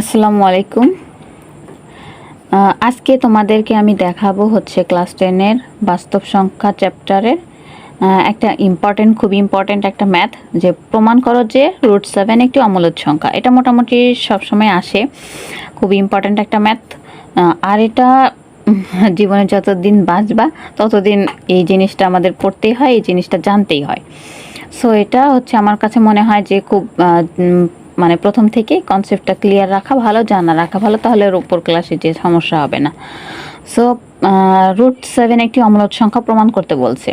আসসালামু আলাইকুম। আজকে তোমাদেরকে আমি দেখাবো হচ্ছে ক্লাস টেনের বাস্তব সংখ্যা চ্যাপ্টারের একটা ইম্পর্টেন্ট খুব ইম্পর্টেন্ট একটা ম্যাথ যে প্রমাণ করো যে রুট সেভেন একটি অমূলদ সংখ্যা। এটা মোটামুটি সবসময় আসে, খুব ইম্পর্টেন্ট একটা ম্যাথ আর এটা জীবনে যতদিন বাঁচবা, ততদিন এই জিনিসটা আমাদের পড়তেই হয়, এই জিনিসটা জানতেই হয়। সো এটা হচ্ছে আমার কাছে মনে হয় যে খুব মানে প্রথম থেকেই কনসেপ্টটা ক্লিয়ার রাখা ভালো, জানা রাখা ভালো, তাহলে উপর ক্লাসে যে সমস্যা হবে না। সো রুট সেভেন একটি অমলত সংখ্যা প্রমাণ করতে বলছে।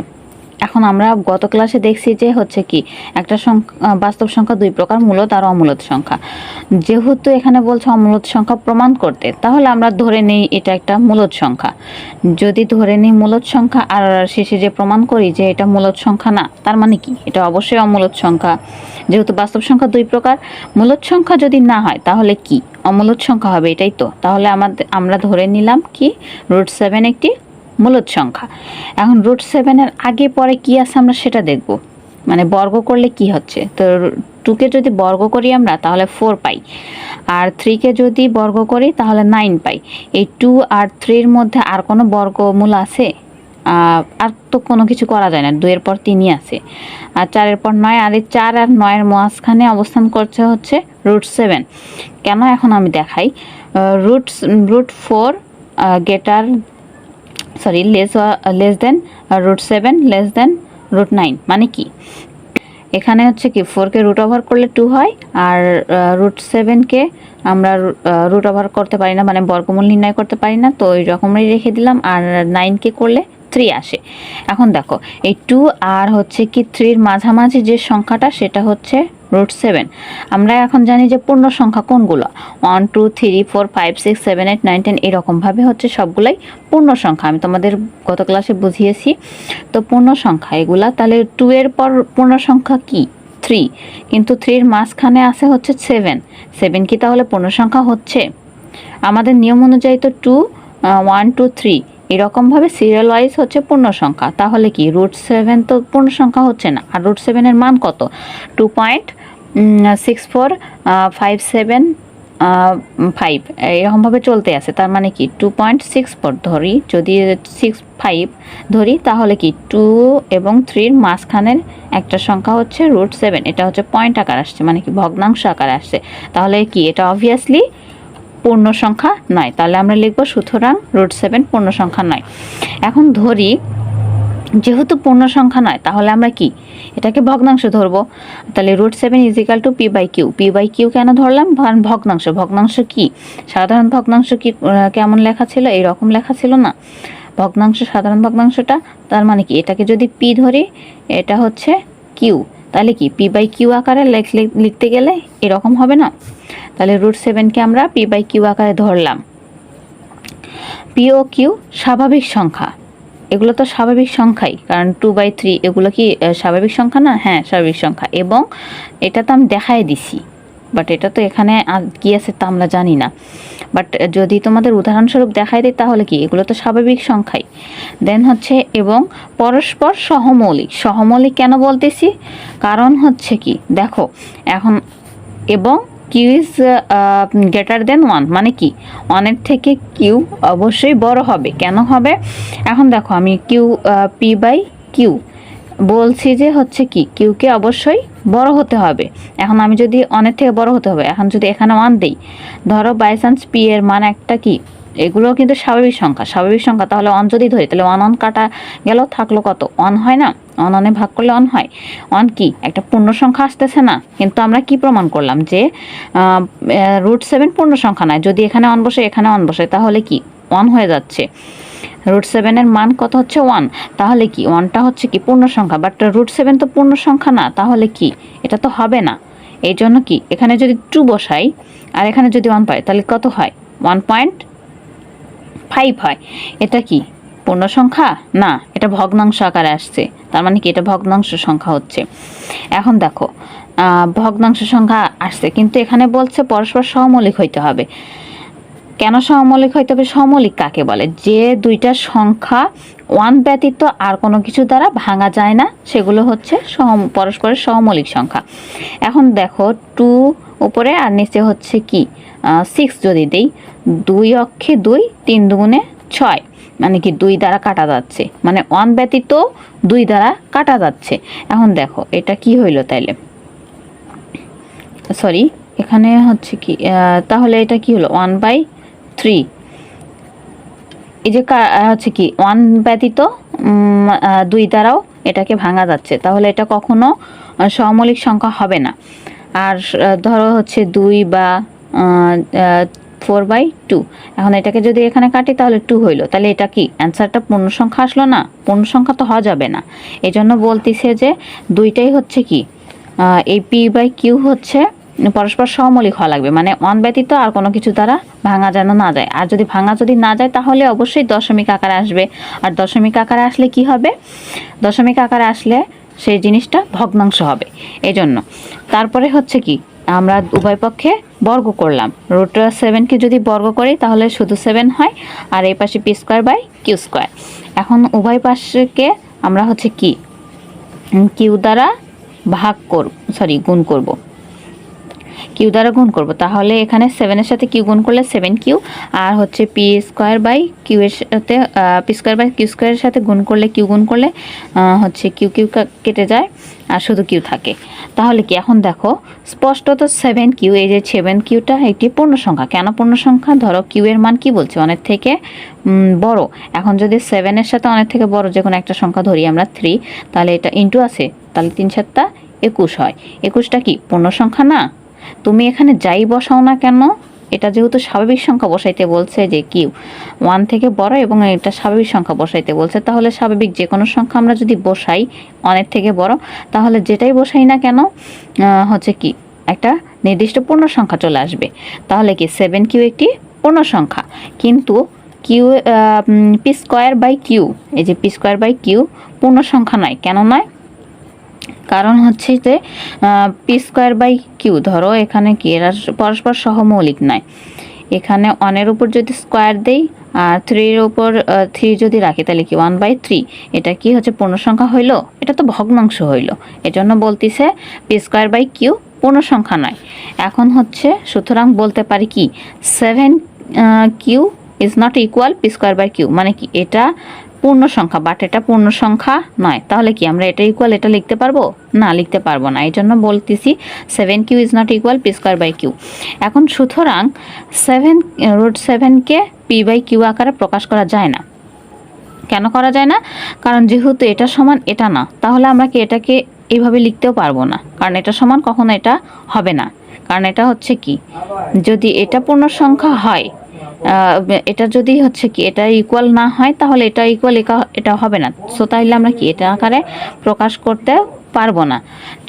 এখন আমরা গত ক্লাসে দেখছি যে হচ্ছে কি, একটা সংখ্যা বাস্তব সংখ্যা দুই প্রকার, মূলত আর অমূলত সংখ্যা। যেহেতু এখানে বলছে অমূলত সংখ্যা প্রমাণ করতে, তাহলে আমরা ধরে নিই এটা একটা মূলত সংখ্যা। যদি ধরে নিই মূলত সংখ্যা, আর শেষে যে প্রমাণ করি যে এটা মূলত সংখ্যা না, তার মানে কি? এটা অবশ্যই অমূলত সংখ্যা। যেহেতু বাস্তব সংখ্যা দুই প্রকার, মূলত সংখ্যা যদি না হয়, তাহলে কি? অমূলত সংখ্যা হবে এটাই তো। তাহলে আমাদের, আমরা ধরে নিলাম কি? রুট সেভেন একটি মূলদ সংখ্যা। এখন রুট সেভেনের আগে পরে কি আছে আমরা সেটা দেখব। মানে বর্গ করলে কি হচ্ছে? তো টুকে যদি বর্গ করি আমরা, তাহলে ফোর পাই। আর থ্রিকে যদি বর্গ করি, তাহলে নাইন পাই। এই টু আর থ্রির মধ্যে আর কোনো বর্গমূল আছে? আর তো কোনো কিছু করা যায় না। দুয়ের পর তিনই আছে। আর চারের পর নয়, আর এই চার আর নয়ের মাঝখানে অবস্থান করছে হচ্ছে রুট সেভেন কেন এখন আমি দেখাই? Root root four greater sorry less less than root seven less than root nine মানে কি? এখানে হচ্ছে কি ফোরকে রুট ওভার করলে টু হয়, আর রুট সেভেনকে আমরা রুট ওভার করতে পারি না মানে বর্গমূল নির্ণয় করতে পারি না, তো ওই রকমই রেখে দিলাম, আর নাইনকে করলে থ্রি আসে। এখন দেখো, এই টু আর হচ্ছে কি থ্রির মাঝামাঝি যে সংখ্যাটা, সেটা হচ্ছে রুট সেভেন আমরা এখন জানি যে পূর্ণ সংখ্যা কোনগুলো? One two three four five six seven eight nine ten এরকমভাবে হচ্ছে সবগুলাই পূর্ণ সংখ্যা। আমি তোমাদের গত ক্লাসে বুঝিয়েছি। তো পূর্ণ সংখ্যা, এগুলা তাহলে টু এর পর পূর্ণ সংখ্যা কি? থ্রি কিন্তু থ্রির মাঝখানে আছে হচ্ছে সেভেন সেভেন কি তাহলে পূর্ণ সংখ্যা হচ্ছে? আমাদের নিয়ম অনুযায়ী তো টু ওয়ান টু থ্রি এরকমভাবে সিরিয়াল ওয়াইজ হচ্ছে পূর্ণ সংখ্যা তাহলে কি রুট সেভেন তো পূর্ণ সংখ্যা হচ্ছে না। আর রুট সেভেনের মান কত? Two point six four five seven five এরকমভাবে চলতে আছে। তার মানে কি? টু পয়েন্ট সিক্স ফোর ধরি। যদি সিক্স ফাইভ ধরি, তাহলে কি? টু এবং থ্রির মাঝখানের একটা সংখ্যা হচ্ছে রুট সেভেন এটা হচ্ছে পয়েন্ট আকার আসছে মানে কি ভগ্নাংশ আকার আসছে। তাহলে কি? এটা অবভিয়াসলি পূর্ণ সংখ্যা নয়। তাহলে আমরা লিখব সুতরাং রুট সেভেন পূর্ণ সংখ্যা নয়। এখন ধরি, যেহেতু পূর্ণ সংখ্যা নয়, তাহলে আমরা কি? এটাকে ভগ্নাংশ ধরবো। তাহলে root seven is equal to P by Q P by Q কেন ধরলাম? ভগ্নাংশ। ভগ্নাংশ কি? সাধারণ ভগ্নাংশ কি কেমন লেখা ছিল? এইরকম লেখা ছিল না। ভগ্নাংশ, সাধারণ ভগ্নাংশটা, তার মানে কি? এটাকে যদি পি ধরি, এটা হচ্ছে কিউ তাহলে কি? পি বাই কিউ আকারে লেখ- লেখ- লিখতে গেলে এরকম হবে না? তাহলে রুট সেভেনকে আমরা পি বাই কিউ আকারে ধরলাম। পি ও কিউ স্বাভাবিক সংখ্যা। এগুলো তো স্বাভাবিক সংখ্যাই, কারণ টু বাই থ্রি এগুলো কি স্বাভাবিক সংখ্যা না? হ্যাঁ স্বাভাবিক সংখ্যা। এবং এটা তো আমি দেখাই দিছি বাট এটা তো এখানে কি আছে তা আমরা জানি না। বাট যদি তোমাদের উদাহরণস্বরূপ দেখাই দিই, তাহলে কি? এগুলো তো স্বাভাবিক সংখ্যাই। দেন হচ্ছে, এবং পরস্পর সহমৌলিক। সহমৌলিক কেন বলতেছি? কারণ হচ্ছে কি? দেখো, এখন, এবং Q is greater than one মানে কি? ওয়ানের থেকে কিউ অবশ্যই বড় হবে। কেন হবে? এখন দেখো, আমি কিউ পি বাই কিউ বলছি যে হচ্ছে কি কিউকে অবশ্যই বড় হতে হবে। এখন আমি যদি অনেক থেকে বড় হতে হবে, এখন যদি এখানে ওয়ান দিই, ধরো বাই চান্স পি এর মান একটা কি এগুলো কিন্তু স্বাভাবিক সংখ্যা। স্বাভাবিক সংখ্যা তাহলে অন যদি ধরি, তাহলে ওয়ান অন কাটা গেল থাকল কত? অন হয় না? অন অনে ভাগ করলে অন হয়। অন কি, একটা পূর্ণ সংখ্যা আসতেছে না। কিন্তু আমরা কি প্রমাণ করলাম যে রুট সেভেন পূর্ণ সংখ্যা নয় যদি এখানে অন বসে, এখানে অন বসে, তাহলে কি? ওয়ান হয়ে যাচ্ছে। রুট সেভেনের মান কত হচ্ছে ওয়ান তাহলে কি? ওয়ানটা হচ্ছে কি পূর্ণ সংখ্যা বাট রুট সেভেন তো পূর্ণ সংখ্যা না, তাহলে কি? এটা তো হবে না। এই জন্য কি? এখানে যদি টু বসাই, আর এখানে যদি ওয়ান পাই, তাহলে কত হয়? ওয়ান পয়েন্ট ফাইভ হয়। এটা কি? পূর্ণ সংখ্যা না, এটা ভগ্নাংশ আকারে আসছে। তার মানে কি? এটা ভগ্নাংশ সংখ্যা হচ্ছে। এখন দেখো ভগ্নাংশ সংখ্যা আসছে, কিন্তু এখানে বলছে পরস্পর সহমৌলিক হইতে হবে। কেন সমলিক হয়? তবে সমলিক কাকে বলে? যে দুইটা সংখ্যা ওয়ান ব্যতীত আর কোনো কিছু দ্বারা ভাঙা যায় না, সেগুলো হচ্ছে পরস্পরের সমলিক সংখ্যা। এখন দেখো টু উপরে আর নিচে হচ্ছে কি? সিক্স যদি দেই, দুই অক্ষে দুই, তিন দুগুণে ছয় মানে কি দুই দ্বারা কাটা যাচ্ছে। মানে ওয়ান ব্যতীত দুই দ্বারা কাটা যাচ্ছে। এখন দেখো, এটা কি হইল তাইলে? সরি এখানে হচ্ছে কি তাহলে এটা কি হলো? ওয়ান বাই থ্রি এই যে হচ্ছে কি ওয়ান ব্যতীত দুই দ্বারাও এটাকে ভাঙা যাচ্ছে। তাহলে এটা কখনো আহ, সমমৌলিক সংখ্যা হবে না। আর ধরো হচ্ছে দুই বা ফোর বাই টু এখন এটাকে যদি এখানে কাটি তাহলে টু হইল। তাহলে এটা কি? অ্যান্সারটা পূর্ণ সংখ্যা আসলো না? পূর্ণ সংখ্যা তো হওয়া যাবে না। এই জন্য বলতেছে যে দুইটাই হচ্ছে কি এই পি বাই কিউ হচ্ছে পরস্পর সমলিক হওয়া লাগবে। মানে ওয়ান ব্যতীত আর কোনো কিছু দ্বারা ভাঙা যেন না যায়। আর যদি ভাঙা যদি না যায়, তাহলে অবশ্যই দশমিক আকারে আসবে। আর দশমিক আকারে আসলে কি হবে? দশমিক আকারে আসলে সেই জিনিসটা ভগ্নাংশ হবে। এই জন্য তারপরে হচ্ছে কি, আমরা উভয় পক্ষে বর্গ করলাম। রুট সেভেনকে যদি বর্গ করি, তাহলে শুধু সেভেন হয়। আর এই পাশে P square by Q square. এখন উভয় পাশকে আমরা হচ্ছে কি কিউ দ্বারা ভাগ করব, সরি, গুণ করব। কিউ দ্বারা গুণ করব। তাহলে এখানে সেভেনের সাথে কিউ গুণ করলে সেভেন কিউ আর হচ্ছে পি স্কোয়ার বাই কিউ এর সাথে পি স্কোয়ার বাই কিউ স্কোয়ারের সাথে গুণ করলে কিউ গুণ করলে হচ্ছে কিউ কিউ কেটে যায়, আর শুধু কিউ থাকে। তাহলে কি এখন দেখো, স্পষ্টত সেভেন কিউ এই যে সেভেন কিউটা একটি পূর্ণ সংখ্যা। কেন পূর্ণ সংখ্যা? ধরো কিউ এর মান কি বলছে? অনেক থেকে বড়। এখন যদি সেভেনের সাথে অনেক থেকে বড় যে কোনো একটা সংখ্যা ধরি আমরা থ্রি তাহলে এটা ইন্টু আছে। তাহলে তিন সাতটা একুশ হয়। একুশটা কি? পূর্ণ সংখ্যা না? তুমি এখানে যাই বসাও না কেন? এটা যেহেতু স্বাভাবিক সংখ্যা বসাইতে বলছে যে কিউ ওয়ান থেকে বড় এবং এটা স্বাভাবিক সংখ্যা বসাইতে বলছে। তাহলে স্বাভাবিক যে কোনো সংখ্যা আমরা যদি বসাই অনেক থেকে বড়, তাহলে যেটাই বসাই না কেন হচ্ছে কি, একটা নির্দিষ্ট পূর্ণ সংখ্যা চলে আসবে। তাহলে কি সেভেন কিউ একটি পূর্ণ সংখ্যা। কিন্তু Q P square by Q এই যে পি স্কোয়ার বাই কিউ পূর্ণ সংখ্যা নয়। কেন নয়? কারণ হচ্ছে যে পি স্কোয়ার বাই কিউ, ধরো এখানে কি, এরা পরস্পর সহমৌলিক নয়। এখানে ওয়ানের উপর যদি স্কোয়ার দেই, আর থ্রির উপর থ্রি যদি রাখি, তাহলে কি ওয়ান বাই থ্রি এটা কি হচ্ছে পূর্ণ সংখ্যা হইল? এটা তো ভগ্নাংশ হইল। এজন্য বলতিছে পি স্কোয়ার বাই কিউ পূর্ণ সংখ্যা নয়। এখন হচ্ছে, সুতরাং বলতে পারি কি seven Q is not equal P square by Q. মানে কি, এটা পূর্ণ সংখ্যা বাট এটা পূর্ণ সংখ্যা নয়। তাহলে কি আমরা এটা ইকুয়াল এটা লিখতে পারব? না, লিখতে পারব না। এই জন্য বলতেছি seven Q is not equal P square by Q এখন সুতরাং সেভেন রুট সেভেনকে পি বাই কিউ আকারে প্রকাশ করা যায় না। কেন করা যায় না? কারণ যেহেতু এটা সমান এটা না, তাহলে আমরা কি এটাকে এইভাবে লিখতেও পারব না। কারণ এটা সমান কখনো এটা হবে না। কারণ এটা হচ্ছে কি? যদি এটা পূর্ণ সংখ্যা হয় এটা যদি হচ্ছে কি, এটা ইকুয়াল না হয়, তাহলে এটা ইকুয়াল এটা হবে না। সো তাহলে আমরা কি, এটা আকারে প্রকাশ করতে পারব না।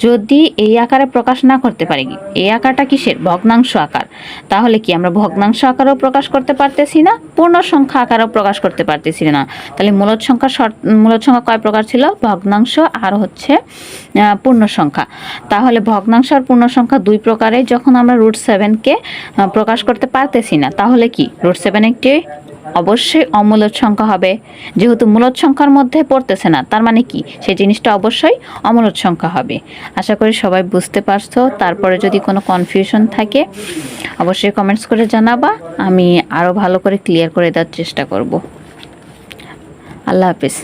যদি এই আকারে প্রকাশ না করতে পারি, এই আকারটা কিসের? ভগ্নাংশ আকার। তাহলে কি আমরা ভগ্নাংশ আকারেও প্রকাশ করতে পারতেছি না? পূর্ণ সংখ্যা আকারেও প্রকাশ করতে পারতেছি না। তাহলে মূলত সংখ্যা মূলত সংখ্যা কয় প্রকার ছিল? ভগ্নাংশ আর হচ্ছে পূর্ণ সংখ্যা তাহলে ভগ্নাংশ আর পূর্ণ সংখ্যা দুই প্রকারে যখন আমরা রুট সেভেনকে প্রকাশ করতে পারতেছি না, তাহলে কি? রুট সেভেন একটি অবশ্যই অমূলদ সংখ্যা হবে। যেহেতু মূলদ সংখ্যার মধ্যে পড়তেছে না, তার মানে কি? সেই জিনিসটা অবশ্যই অমূলদ সংখ্যা হবে। আশা করি সবাই বুঝতে পারছ। তারপরে যদি কোনো কনফিউশন থাকে, অবশ্যই কমেন্টস করে জানাবা। আমি আরও ভালো করে ক্লিয়ার করে দেওয়ার চেষ্টা করব। আল্লাহ হাফিজ।